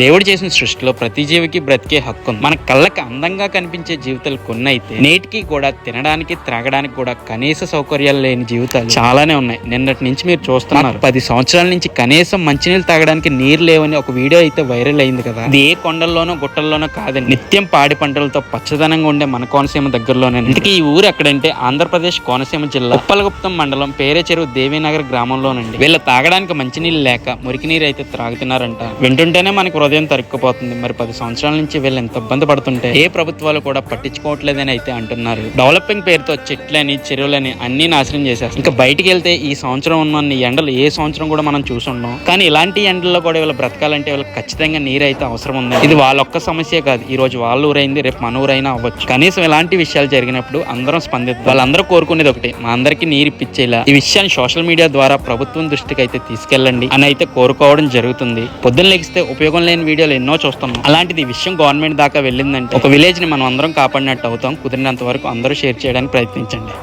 దేవుడు చేసిన సృష్టిలో ప్రతి జీవికి బ్రతికే హక్కు ఉంది. మన కళ్ళకి అందంగా కనిపించే జీవితాలు కొన్ని అయితే నేటికి కూడా తినడానికి త్రాగడానికి కూడా కనీస సౌకర్యాలు లేని జీవితాలు చాలానే ఉన్నాయి. నిన్నటి నుంచి మీరు చూస్తున్నారు. పది సంవత్సరాల నుంచి కనీసం మంచినీళ్ళు తాగడానికి నీరు లేవని ఒక వీడియో అయితే వైరల్ అయింది కదా. ఇది ఏ కొండల్లోనో గుట్టల్లోనో కాదండి. నిత్యం పాడి పంటలతో పచ్చదనంగా ఉండే మన కోనసీమ దగ్గరలోనే ఇందుకే ఈ ఊరు ఎక్కడంటే ఆంధ్రప్రదేశ్ కోనసీమ జిల్లా. ఉప్పలగుప్తం మండలం పేరే చెరువు దేవీనగర్ గ్రామంలోనండి వీళ్ళ తాగడానికి మంచినీళ్ళు లేక మురికి నీరు అయితే త్రాగుతున్నారంట. వింటుంటేనే మనకు హృదయం తరుక్కుపోతుంది. మరి పది సంవత్సరాల నుంచి వీళ్ళు ఎంత ఇబ్బంది పడుతుంటే ఏ ప్రభుత్వాలు కూడా పట్టించుకోవట్లేదని అయితే అంటున్నారు. డెవలపింగ్ పేరుతో చెట్లని చెరువులని అన్ని నాశనం చేశారు ఇంకా బయటికి వెళ్తే ఈ సంవత్సరం ఉన్న ఎండలు ఏ సంవత్సరం కూడా మనం చూసుండం కానీ ఇలాంటి ఎండల్లో కూడా వీళ్ళు బ్రతకాలంటే వీళ్ళకి ఖచ్చితంగా నీరు అయితే అవసరం ఉంది. ఇది వాళ్ళ ఒక్క సమస్య కాదు. ఈ రోజు వాళ్ళ ఊరైంది రేపు మన ఊరైనా అవ్వచ్చు. కనీసం ఇలాంటి విషయాలు జరిగినప్పుడు అందరం స్పందిద్దాం. వాళ్ళందరూ కోరుకునేది ఒకటి మా అందరికీ నీరు ఇప్పించేలా ఈ విషయాన్ని సోషల్ మీడియా ద్వారా ప్రభుత్వం దృష్టికి అయితే తీసుకెళ్ళండి అని అయితే కోరుకోవడం జరుగుతుంది. పొద్దున్న లెగిస్తే ఉపయోగం లేని వీడియోలు ఎన్నో చూస్తున్నాం. అలాంటిది ఈ విషయం గవర్నమెంట్ దాకా వెళ్ళిందంటే ఒక విలేజ్ని మనం అందరం కాపాడినట్టు అవుతాం. కుదిరినంత వరకు అందరూ షేర్ చేయడానికి ప్రయత్నించండి.